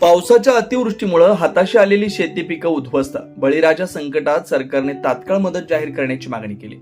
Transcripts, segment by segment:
पावसाच्या अतिवृष्टीमुळे हाताशी आलेली शेती पिकं उद्ध्वस्त. बळीराजा संकटात सरकारने तात्काळ मदत जाहीर करण्याची मागणी केली.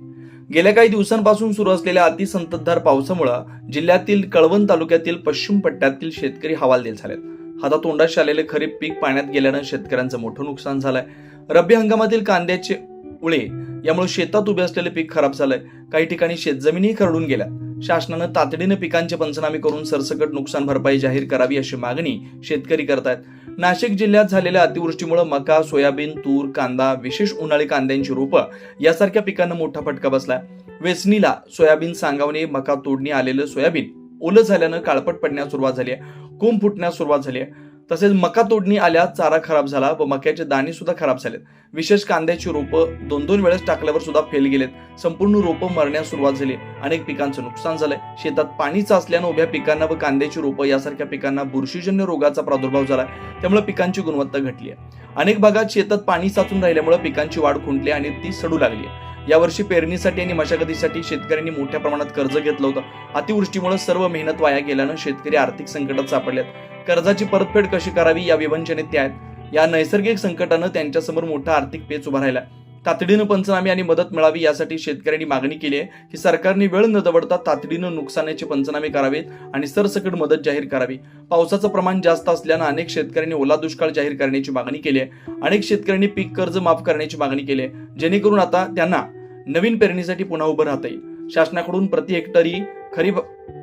गेल्या काही दिवसांपासून सुरू असलेल्या अतिसंततधार पावसामुळे जिल्ह्यातील कळवण तालुक्यातील पश्चिम पट्ट्यातील शेतकरी हवालदिल झालेत. हातातोंडाशी आलेले खरीप पीक पाण्यात गेल्यानं शेतकऱ्यांचं मोठं नुकसान झालंय. रब्बी हंगामातील कांद्याचे उळे यामुळे शेतात उभे असलेले पीक खराब झालंय. काही ठिकाणी शेतजमिनीही खरडून गेल्या. शासनानं तातडीनं पिकांचे पंचनामे करून सरसकट नुकसान भरपाई जाहीर करावी अशी मागणी शेतकरी करतायत. नाशिक जिल्ह्यात झालेल्या अतिवृष्टीमुळे मका सोयाबीन तूर कांदा विशेष उन्हाळी कांद्यांची रोपं यासारख्या पिकांना मोठा फटका बसलाय. वेचणीला सोयाबीन सांगावणे मका तोडणी आलेलं सोयाबीन ओलं झाल्यानं काळपट पडण्यास सुरुवात झाली आहे. कोंब फुटण्यास सुरुवात झाली आहे. तसेच मका तोडणी आल्या चारा खराब झाला व मक्याचे दाणे सुद्धा खराब झालेत. विशेष कांद्याची रोपं दोन दोन वेळेस टाकल्यावर सुद्धा फेल गेलेत. संपूर्ण रोपं मरण्यास सुरुवात झाली. अनेक पिकांचं नुकसान झालंय. शेतात पाणी असल्यानं उभ्या पिकांना व कांद्याची रोपं यासारख्या पिकांना बुरशीजन्य रोगाचा प्रादुर्भाव झाला त्यामुळे पिकांची गुणवत्ता घटली आहे अनेक भागात शेतात पाणी साचून राहिल्यामुळे पिकांची वाढ खुंटली आणि ती सडू लागली आहे यावर्षी पेरणीसाठी आणि मशागतीसाठी शेतकऱ्यांनी मोठ्या प्रमाणात कर्ज घेतलं होतं. अतिवृष्टीमुळे सर्व मेहनत वाया गेल्यानं शेतकरी आर्थिक संकटात सापडलेत. कर्जाची परतफेड कशी करावी या विवंचनेत ते आहेत. या नैसर्गिक संकटानं त्यांच्यासमोर मोठा आर्थिक पेच उभा राहिला तातडीनं पंचनामे आणि मदत मिळावी यासाठी शेतकऱ्यांनी मागणी केली आहे की सरकारने वेळ न दवडता तातडीनं नुकसानाचे पंचनामे करावेत आणि सरसकट मदत जाहीर करावी. पावसाचं प्रमाण जास्त असल्यानं अनेक शेतकऱ्यांनी ओला दुष्काळ जाहीर करण्याची मागणी केली आहे. अनेक शेतकऱ्यांनी पीक कर्ज माफ करण्याची मागणी केली आहे. जेणेकरून आता त्यांना नवीन पेरणीसाठी पुन्हा उभं राहता येईल शासनाकडून प्रति हेक्टरी खरीप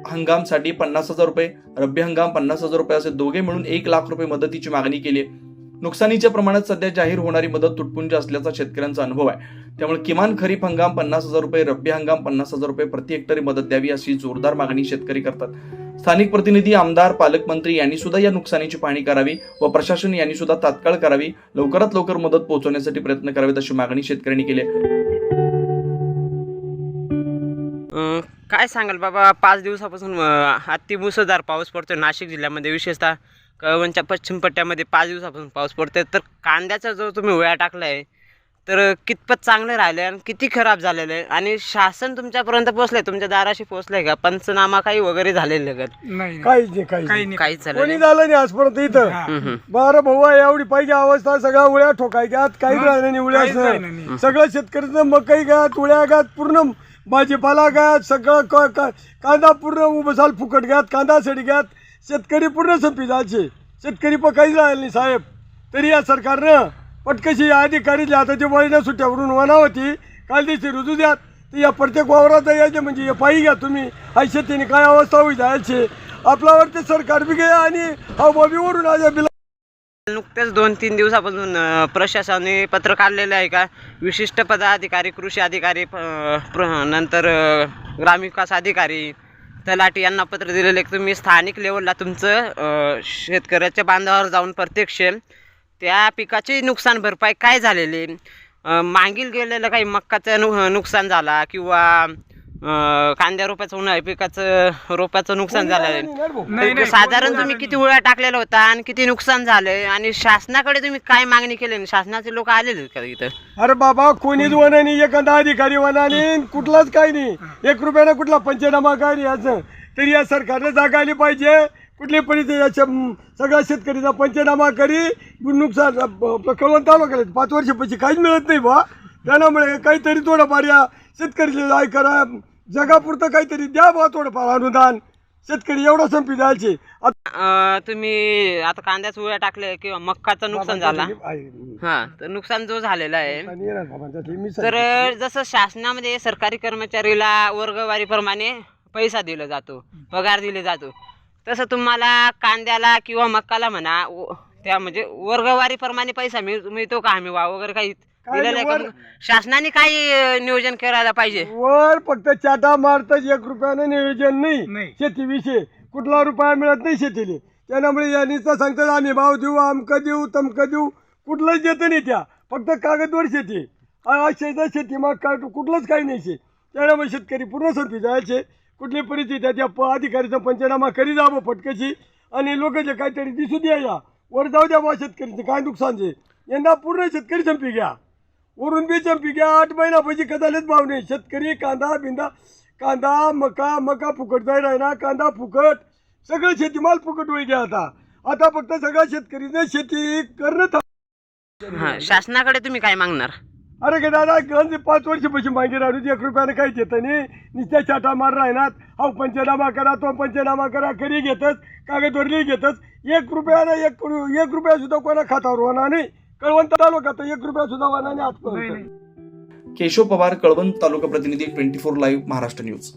हंगामसाठी पन्नास हजार रुपये रब्बी हंगाम पन्नास हजार रुपये असे दोघे मिळून एक लाख रुपये मदतीची मागणी केली आहे. नुकसानीच्या प्रमाणात सध्या जाहीर होणारी मदत तुटपुंज असल्याचा शेतकऱ्यांचा अनुभव आहे. त्यामुळे किमान खरीप हंगाम पन्नास हजार रुपये रब्बी हंगाम पन्नास हजार रुपये प्रति हेक्टरी मदत द्यावी अशी जोरदार मागणी शेतकरी करतात. स्थानिक प्रतिनिधी आमदार पालकमंत्री यांनी सुद्धा या नुकसानीची पाहणी करावी व प्रशासन यांनी सुद्धा तात्काळ करावी लवकरात लवकर मदत पोहोचवण्यासाठी प्रयत्न करावेत अशी मागणी शेतकऱ्यांनी केली आहे. काय सांगाल बाबा? पाच दिवसापासून अं, अति मुसळधार पाऊस पडतोय नाशिक जिल्ह्यामध्ये विशेषतः कळवणच्या पश्चिम पट्ट्यामध्ये पाच दिवसापासून पाऊस पडतोय. तर कांद्याचा जो तुम्ही वेळा टाकला आहे तर कितपत चांगलं राहिलं आहे आणि किती खराब झालेलं आहे? आणि शासन तुमच्यापर्यंत पोहोचलंय? तुमच्या दाराशी पोहोचलंय का? पंचनामा काही वगैरे झालेलं का? नाही काहीच नाही काहीच नाही. नाही. काहीच झालं कोणी नाही. झालं नाही आजपर्यंत इथं. बारा भाऊ आहे, एवढी पाहिजे अवस्था सगळ्या उळ्या ठोकायच्यात काही. राहिलं नाही उळ्याच. काहीच राहिलं नाही. सगळं शेतकऱ्याचं मकई घ्यात उळ्या घ्यात पूर्ण भाजीपाला घ्यात सगळं क- कांदा पूर्ण उभसाल फुकट घ्यात कांदा सडी घ्यात. शेतकरी पूर्ण संपी जायचे. शेतकरी पण काहीच राहिलं नाही साहेब. तरी या सरकारनं पटकशी या अधिकारी जे आता ते वळीनं सुट्ट्यावरून वना होती काल दिवशी रुजू द्यात. तर या प्रत्येक वावरात यायचे म्हणजे हे पायी घ्या तुम्ही. आई शेतीने काय अवस्था होई जायचे आपल्यावरती सरकार बी घ्या आणि हा बॉबीवरून आज बिला नुकत्याच दोन तीन दिवसापासून प्रशासनाने पत्र काढलेलं आहे का? विशिष्ट पदाधिकारी कृषी अधिकारी प्र- नंतर ग्रामविकास अधिकारी तलाठी यांना पत्र दिलेलं आहे. तुम्ही स्थानिक लेवलला तुमचं शेतकऱ्याच्या बांधावर जाऊन प्रत्यक्ष त्या पिकाची नुकसान भरपाई काय झालेली? मागील गेलेलं काही मक्काचं नु नुकसान झाला किंवा कांद्या रोपाचं उन्हाळी पिकाचं रोपाचं नुकसान झालं. नाही, नाही, साधारण तुम्ही किती उळ्या टाकलेला होता आणि किती नुकसान झालंय आणि शासनाकडे तुम्ही काय मागणी केली? आणि शासनाचे लोक आलेले का इथं? अरे बाबा कोणीच वनानी एखादा अधिकारी वनाने कुठलाच काही नाही. एक रुपयानं कुठला पंचनामा काय नाही याचं. तरी या सरकारनं जागा आली पाहिजे. कुठली परिस्थिती याच्या सगळ्या शेतकरीचा पंचनामा करी. नुकसान कळवण तालुक्याला पाच वर्षापाशी काहीच मिळत नाही बा त्यामुळे काहीतरी थोडंफार या शेतकरी काय करा. जगापुरतं काहीतरी द्या बा थोडंफार अनुदान. शेतकरी एवढा संपी जायचे. अं, तुम्ही आता कांद्याच उळ्या टाकले किंवा मक्काचं नुकसान झाला. हा तर नुकसान जो झालेला आहे. तर जसं शासनामध्ये सरकारी कर्मचारीला वर्गवारी प्रमाणे पैसा दिला जातो पगार दिले जातो. तसं तुम्हाला कांद्याला किंवा मक्काला म्हणा व- त्या म्हणजे वर्गवारी प्रमाणे पैसा मिळ मिळतो का हमी वा वगैरे काही दिलेलं आहे वर- का शासनाने काही अं, नियोजन करायला पाहिजे. वर फक्त चाटा मारतच एक रुपयानं नियोजन नाही. नाही. शेतीविषयी. कुठला रुपया मिळत नाही शेतीले. त्यामुळे यांनी तर सांगतात आम्ही भाव देऊ अमकं देऊ तमकं देऊ. कुठलंच देतं नाही त्या. फक्त कागदवर शेती. शेता शेती मग काय कुठलंच काही नाही शे त्यामुळे शेतकरी पूर्ण संपी जायचे. कुठली परिस्थिती आहे त्या प अधिकारीचा पंचनामा करी जावं फटकशी. आणि लोक जे काहीतरी दिसू द्या या. वर जाऊ द्या बा शेतकरीचे. काय नुकसान जे यंदा पूर्ण शेतकरी संपी घ्या. वरून बी चंपी घ्या आठ महिना पैसे कदालेच भाव नाही शेतकरी कांदा बिंदा कांदा मका मका फुकट जाय राहिना कांदा फुकट. सगळं शेतीमाल फुकट होई घ्या आता? आता फक्त सगळ्या शेतकरीने शेती करणं थांब- हा शासनाकडे तुम्ही काय मागणार? अरे का दादा गंज पाच वर्षापासून मागे राहून एक रुपयानं काही घेत नाही. नुसत्या चाटा मार राहणार. हा पंचनामा करा तो पंचनामा करा करी घेतच कागदवरली घेतच एक रुपयानं एक एक रुपया सुद्धा कोणा खातावर होणार नाही. कळवण तालुका तर एक रुपया सुद्धा वनाने आज आजपर्यंत. केशव पवार कळवण तालुका प्रतिनिधी twenty four live Maharashtra news.